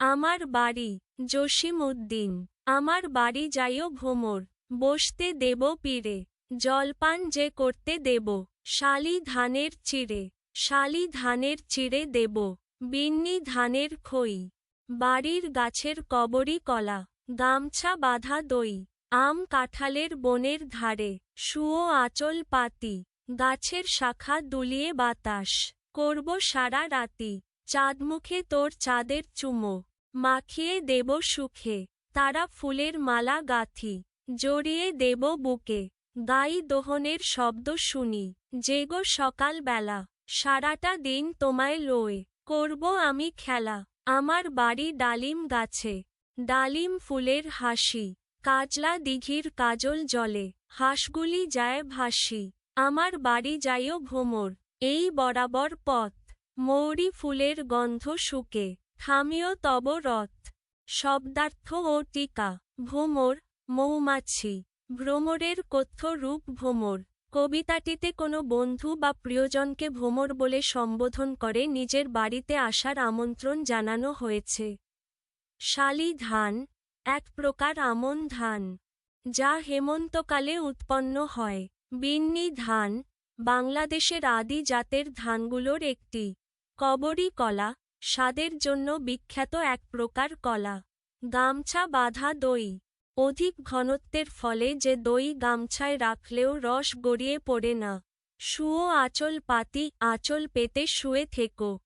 আমার বাড়ি জসিম উদ্দিন আমার বাড়ি যাইও ভোমর বসতে দেব পীরে। জলপান যে করতে দেব, শালি ধানের চিড়ে। শালি ধানের চিড়ে দেব, বিন্নি ধানের খই। বাড়ির গাছের কবরি কলা, গামছা বাঁধা দই। আম কাঁঠালের বনের ধারে, শুয়ো আঁচল পাতি। গাছের শাখা দুলিয়ে বাতাস, করব সারা রাতি। চাঁদমুখে তোর চাঁদের চুমো। মাখিয়ে দেব সুখে, তারা ফুলের মালা গাথি, জড়িয়ে দেব বুকে, গাই দোহনের শব্দ শুনি, জেগো সকাল বেলা সারাটা দিন তোমায় লয়ে, করব আমি খেলা, আমার বাড়ি ডালিম গাছে, ডালিম ফুলের হাসি, কাজলা দিঘির কাজল জলে, হাঁসগুলি যায় ভাসি, আমার বাড়ি যাইও ভোমর এই বরাবর পথ, মৌরি ফুলের গন্ধ শুকে থামিও তব রথ। শব্দার্থ ও টিকা। ভোমর মৌমাছি। ভ্রমরের কথ্য রূপ ভোমর কবিতাটিতে কোনো বন্ধু বা প্রিয়জনকে ভোমর বলে সম্বোধন করে নিজের বাড়িতে আসার আমন্ত্রণ জানানো হয়েছে। শালি ধান, এক প্রকার আমন ধান, যা হেমন্তকালে উৎপন্ন হয়। বিন্নি ধান, বাংলাদেশের আদি জাতের ধানগুলোর একটি। কবরী কলা স্বাদের জন্য বিখ্যাত এক প্রকার কলা। গামছা বাঁধা দই। অধিক ঘনত্বের ফলে যে দই গামছায় রাখলেও রস গড়িয়ে পড়ে না। শুয়ো আঁচল পাতি, আঁচল পেতে শুয়ে থেকো।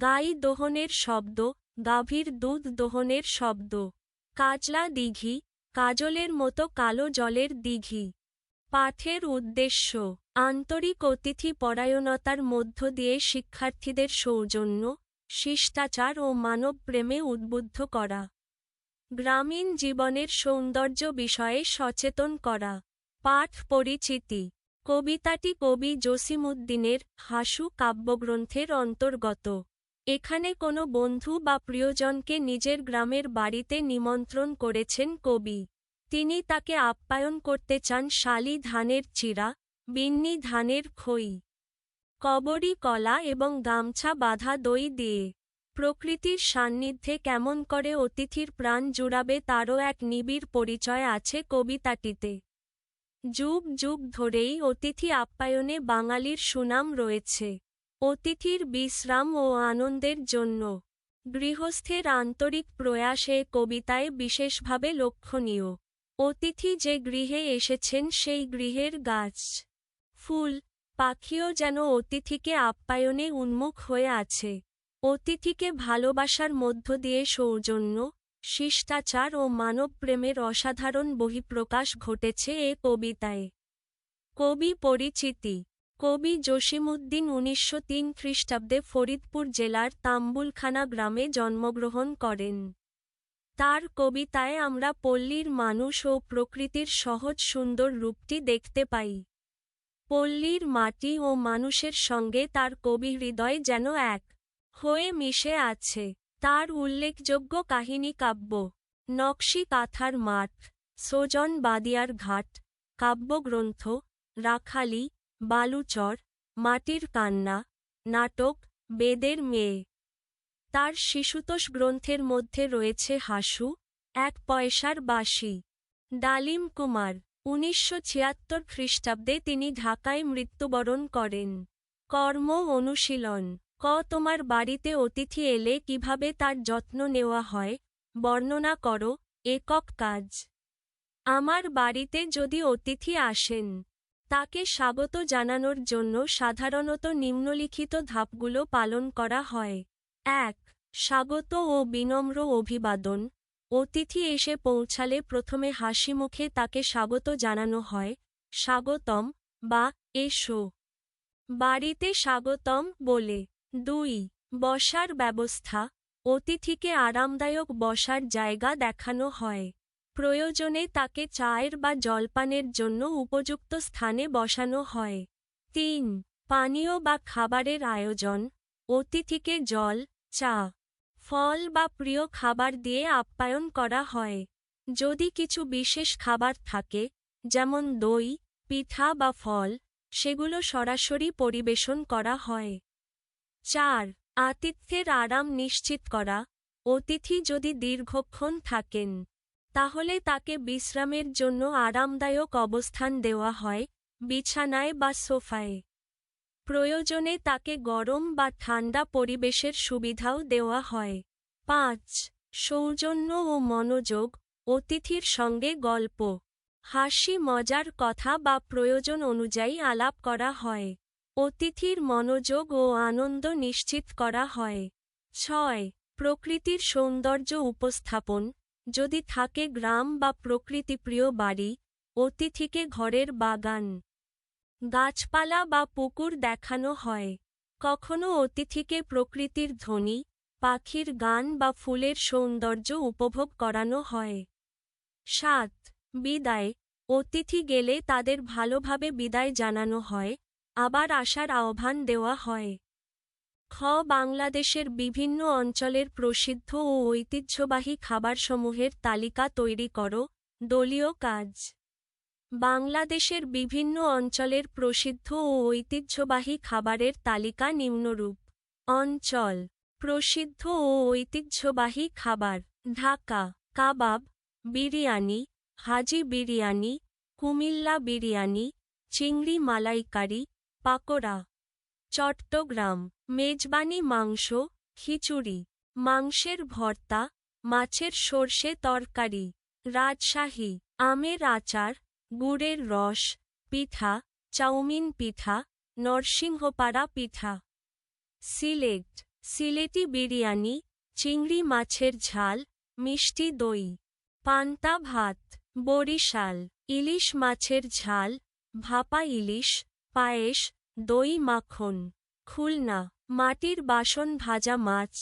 গাই দোহনের শব্দ, গাভীর দুধ দোহনের শব্দ। কাজলা দিঘি, কাজলের মতো কালো জলের দিঘি। পাঠের উদ্দেশ্য, আন্তরিক অতিথি পরায়ণতার মধ্য দিয়ে শিক্ষার্থীদের সৌজন্য শিষ্টাচার ও মানবপ্রেমে উদ্বুদ্ধ করা। গ্রামীণ জীবনের সৌন্দর্য বিষয়ে সচেতন করা। পাঠ পরিচিতি। কবিতাটি কবি জসিমুদ্দিনের হাসু কাব্যগ্রন্থের অন্তর্গত। এখানে কোনো বন্ধু বা প্রিয়জনকে নিজের গ্রামের বাড়িতে নিমন্ত্রণ করেছেন কবি। তিনি তাকে আপ্যায়ন করতে চান শালি ধানের চিরা, বিন্নি ধানের খই। কবরি কলা এবং গামছা বাঁধা দই দিয়ে প্রকৃতির সান্নিধ্যে কেমন করে অতিথির প্রাণ জুড়াবে তারও এক নিবিড় পরিচয় আছে কবিতাটিতে। যুগ যুগ ধরেই অতিথি আপ্যায়নে বাঙালির সুনাম রয়েছে। অতিথির বিশ্রাম ও আনন্দের জন্য গৃহস্থের আন্তরিক প্রয়াস এ কবিতায় বিশেষভাবে লক্ষণীয়। অতিথি যে গৃহে এসেছেন সেই গৃহের গাছ, ফুল পাখিও যেন অতিথিকে আপ্যায়নে উন্মুখ হয়ে আছে। অতিথিকে ভালোবাসার মধ্য দিয়ে সৌজন্য, শিষ্টাচার ও মানবপ্রেমের অসাধারণ বহিঃপ্রকাশ ঘটেছে এ কবিতায়। কবি পরিচিতি। কবি জসিমুদ্দিন উনিশশো তিন খ্রিস্টাব্দে ফরিদপুর জেলার তাম্বুলখানা গ্রামে জন্মগ্রহণ করেন। তার কবিতায় আমরা পল্লীর মানুষ ও প্রকৃতির সহজ সুন্দর রূপটি দেখতে পাই। পল্লীর মাটি ও মানুষের সঙ্গে তার কবি হৃদয় যেন এক হয়ে মিশে আছে। তার উল্লেখযোগ্য কাহিনী কাব্য, নকশি কাথার মাঠ, সোজন বাদিয়ার ঘাট, কাব্যগ্রন্থ, রাখালি, বালুচর, মাটির কান্না, নাটক, বেদের মেয়ে। তার শিশুতোষ গ্রন্থের মধ্যে রয়েছে হাসু, এক পয়সার বাসি ডালিম কুমার উনিশশো ছিয়াত্তর খ্রিস্টাব্দে তিনি ঢাকায় মৃত্যুবরণ করেন। কর্ম অনুশীলন। ক, তোমার বাড়িতে অতিথি এলে কীভাবে তার যত্ন নেওয়া হয়? বর্ণনা করো। একক কাজ। আমার বাড়িতে যদি অতিথি আসেন, তাকে স্বাগত জানানোর জন্য সাধারণত নিম্নলিখিত ধাপগুলো পালন করা হয়। এক, স্বাগত ও বিনম্র অভিবাদন। অতিথি এসে পৌঁছালে প্রথমে হাসি মুখে তাকে স্বাগত জানানো হয়, স্বাগতম, বা এসো। বাড়িতে স্বাগতম বলে। দুই, বসার ব্যবস্থা। অতিথিকে আরামদায়ক বসার জায়গা দেখানো হয়। প্রয়োজনে তাকে চায়ের বা জলপানের জন্য উপযুক্ত স্থানে বসানো হয়। তিন, পানীয় বা খাবারের আয়োজন। অতিথিকে জল, চা ফল বা প্রিয় খাবার দিয়ে আপ্যায়ন করা হয়। যদি কিছু বিশেষ খাবার থাকে, যেমন দই, পিঠা বা ফল, সেগুলো সরাসরি পরিবেশন করা হয়। চার, আতিথ্যের আরাম নিশ্চিত করা। অতিথি যদি দীর্ঘক্ষণ থাকেন, তাহলে তাকে বিশ্রামের জন্য আরামদায়ক অবস্থান দেওয়া হয়, বিছানায় বা সোফায়। প্রয়োজনে তাকে গরম বা ঠান্ডা পরিবেশের সুবিধাও দেওয়া হয়। পাঁচ, সৌজন্য ও মনোযোগ, অতিথির সঙ্গে গল্প, হাসি মজার কথা বা প্রয়োজন অনুযায়ী আলাপ করা হয়। অতিথির মনোযোগ ও আনন্দ নিশ্চিত করা হয়। ছয়, প্রকৃতির সৌন্দর্য উপস্থাপন, যদি থাকে গ্রাম বা প্রকৃতিপ্রিয় বাড়ি, অতিথিকে ঘরের বাগান। গাছপালা বা পুকুর দেখানো হয়। কখনো অতিথিকে প্রকৃতির ধ্বনি, পাখির গান বা ফুলের সৌন্দর্য উপভোগ করানো হয়। সাত, বিদায়। অতিথি গেলে তাদের ভালোভাবে বিদায় জানানো হয়, আবার আসার আহ্বান দেওয়া হয়। খ, বাংলাদেশের বিভিন্ন অঞ্চলের প্রসিদ্ধ ও ঐতিহ্যবাহী খাবারসমূহের তালিকা তৈরি করো। দলীয় কাজ। বাংলাদেশের বিভিন্ন অঞ্চলের প্রসিদ্ধ ও ঐতিহ্যবাহী খাবারের তালিকা নিম্নরূপ। অঞ্চল, প্রসিদ্ধ ও ঐতিহ্যবাহী খাবার, ঢাকা, কাবাব, বিরিয়ানি, হাজি বিরিয়ানি, কুমিল্লা বিরিয়ানি, চিংড়ি মালাইকারি, পাকোড়া। চট্টগ্রাম, মেজবানি মাংস, খিচুড়ি, মাংসের ভর্তা, মাছের সর্ষে তরকারি, রাজশাহী, আমের আচার গুড়ের রস, পিঠা, চাউমিন পিঠা, নরসিংহপাড়া পিঠা। সিলেট সিলেটি বিরিয়ানি, চিংড়ি মাছের ঝাল, মিষ্টি দই। পান্তা ভাত, বরিশাল, ইলিশ মাছের ঝাল, ভাপা ইলিশ, পায়েস, দই মাখন। খুলনা, মাটির বাসন ভাজা মাছ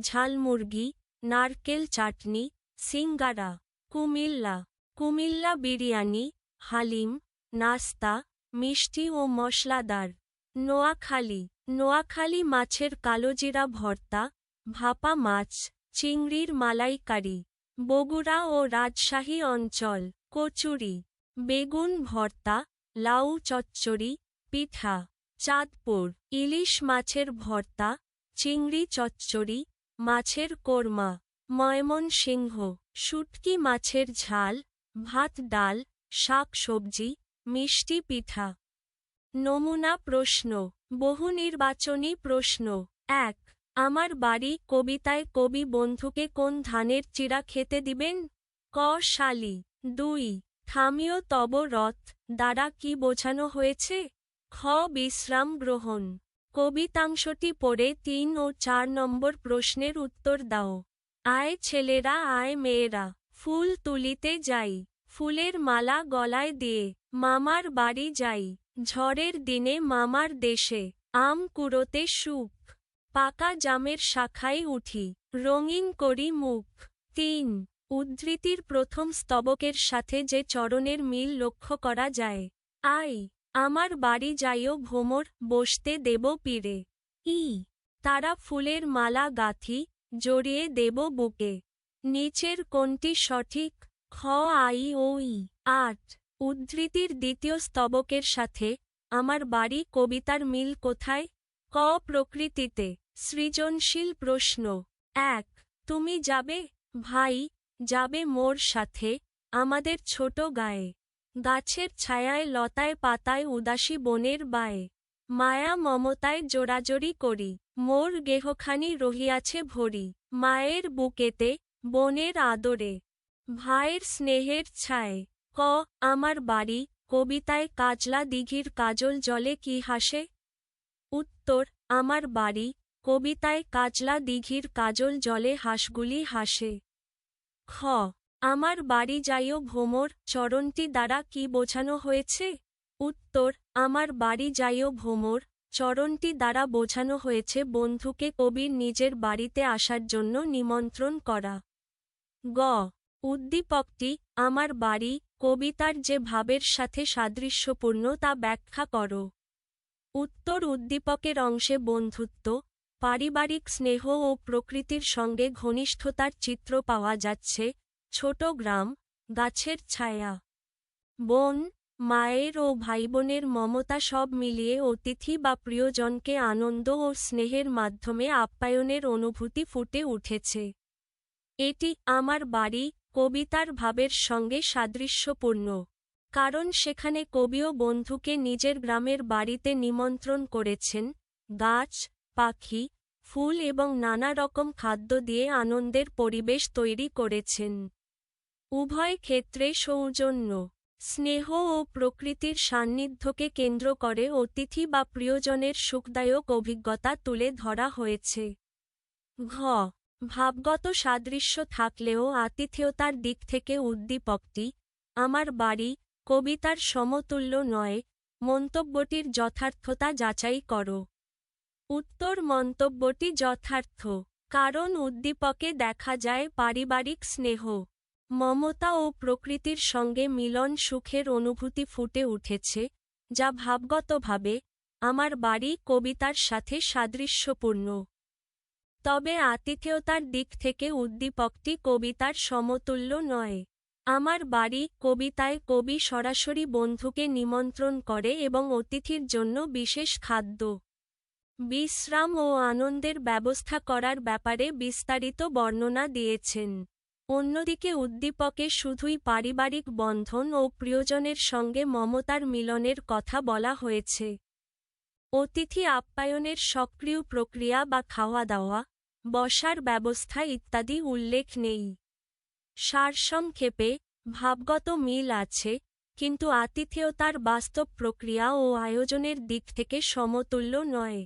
ঝালমুরগি নারকেল চাটনি, সিঙ্গারা। কুমিল্লা কুমিল্লা বিরিয়ানি হালিম, নাস্তা, মিষ্টি ও মশলাদার। নোয়াখালী নোয়াখালী মাছের কালোজিরা ভর্তা, ভাপা মাছ, চিংড়ির মালাইকারি, বগুড়া ও রাজশাহী অঞ্চল, কচুরি, বেগুন ভর্তা, লাউ চচ্চড়ি, পিঠা, চাঁদপুর, ইলিশ মাছের ভর্তা, চিংড়ি চচ্চড়ি, মাছের কোরমা, ময়মনসিংহ, শুটকি মাছের ঝাল, ভাত ডাল শাক সবজি, মিষ্টি পিঠা। নমুনা প্রশ্ন, বহু নির্বাচনী প্রশ্ন। এক, আমার বাড়ি কবিতায় কবি বন্ধুকে কোন ধানের চিরা খেতে দিবেন? ক, শালি। দুই থামিও তব রথ দ্বারা কি বোঝানো হয়েছে? খ, বিশ্রাম গ্রহণ। কবিতাংশটি পড়ে তিন ও চার নম্বর প্রশ্নের উত্তর দাও। আয় ছেলেরা, আয় মেয়েরা, ফুল তুলিতে যাই। ফুলের মালা গলায় দিয়ে মামার বাড়ি যাই, ঝড়ের দিনে মামার দেশে, আম কুড়োতে সুখ, পাকা জামের শাখায় উঠি, রঙিন করি মুখ। তিন, উদ্ধৃতির প্রথম স্তবকের সাথে যে চরণের মিল লক্ষ্য করা যায়। আই, আমার বাড়ি যাইও ভোমর, বসতে দেব পীরে। ই, তারা ফুলের মালা গাথি, জড়িয়ে দেব বুকে। নিচের কোনটি সঠিক খ আই ও ই। আট। উদ্ধৃতির দ্বিতীয় স্তবকের সাথে, আমার বাড়ি কবিতার মিল কোথায়? ক প্রকৃতিতে, সৃজনশীল প্রশ্ন। এক। তুমি যাবে? ভাই, যাবে মোর সাথে, আমাদের ছোট গায়ে। গাছের ছায়ায় লতায় পাতায় উদাসী বনের বায়ে। মায়া মমতায় জোড়াজড়ি করি, মোর গেহখানি রহিয়াছে ভরি। মায়ের বুকেতে, বনের আদরে। ভাইয়ের স্নেহের ছায়। ক, আমার বাড়ি, কবিতায় কাজলা দিঘির কাজল জলে কি হাসে? উত্তর, আমার বাড়ি, কবিতায় কাজলা দিঘির কাজল জলে হাঁসগুলি হাসে। খ, আমার বাড়ি যাইও ভোমর চরণটি দ্বারা কি বোঝানো হয়েছে? উত্তর, আমার বাড়ি যাইও ভোমর চরণটি দ্বারা বোঝানো হয়েছে বন্ধুকে কবির নিজের বাড়িতে আসার জন্য নিমন্ত্রণ করা। গ উদ্দীপকটি আমার বাড়ি, কবিতার যে ভাবের সাথে সাদৃশ্যপূর্ণ তা ব্যাখ্যা করো। উত্তর উদ্দীপকের অংশে বন্ধুত্ব, পারিবারিক স্নেহ ও প্রকৃতির সঙ্গে ঘনিষ্ঠতার চিত্র পাওয়া যাচ্ছে, ছোট গ্রাম, গাছের ছায়া। বোন, মায়ের ও ভাইবোনের মমতা সব মিলিয়ে অতিথি বা প্রিয়জনকে আনন্দ ও স্নেহের মাধ্যমে আপ্যায়নের অনুভূতি ফুটে উঠেছে। এটি আমার বাড়ি কবিতার ভাবের সঙ্গে সাদৃশ্যপূর্ণ। কারণ সেখানে কবিও বন্ধুকে নিজের গ্রামের বাড়িতে নিমন্ত্রণ করেছেন, গাছ, পাখি, ফুল এবং নানা রকম খাদ্য দিয়ে আনন্দের পরিবেশ তৈরি করেছেন। উভয় ক্ষেত্রে সৌজন্য, স্নেহ ও প্রকৃতির সান্নিধ্যকে কেন্দ্র করে অতিথি বা প্রিয়জনের সুখদায়ক অভিজ্ঞতা তুলে ধরা হয়েছে। ঘ ভাবগত সাদৃশ্য থাকলেও আতিথেয়তার দিক থেকে উদ্দীপকটি, আমার বাড়ি, কবিতার সমতুল্য নয়, মন্তব্যটির যথার্থতা যাচাই করো। উত্তর, মন্তব্যটি যথার্থ, কারণ উদ্দীপকে দেখা যায় পারিবারিক স্নেহ, মমতা ও প্রকৃতির সঙ্গে মিলন সুখের অনুভূতি ফুটে উঠেছে, যা ভাবগতভাবে, আমার বাড়ি কবিতার সাথে সাদৃশ্যপূর্ণ। তবে আতিথেয়তার দিক থেকে উদ্দীপকটি কবিতার সমতুল্য নয়। আমার বাড়ি কবিতায় কবি সরাসরি বন্ধুকে নিমন্ত্রণ করে এবং অতিথির জন্য বিশেষ খাদ্য, বিশ্রাম ও আনন্দের ব্যবস্থা করার ব্যাপারে বিস্তারিত বর্ণনা দিয়েছেন। অন্যদিকে উদ্দীপকে শুধুই পারিবারিক বন্ধন ও প্রিয়জনের সঙ্গে মমতার মিলনের কথা বলা হয়েছে। অতিথি আপ্যায়নের সক্রিয় প্রক্রিয়া বা খাওয়া দাওয়া বসার ব্যবস্থা ইত্যাদি উল্লেখ নেই। সারসংক্ষেপে, ভাবগত মিল আছে, কিন্তু আতিথেয়তার বাস্তব প্রক্রিয়া ও আয়োজনের দিক থেকে সমতুল্য নয়।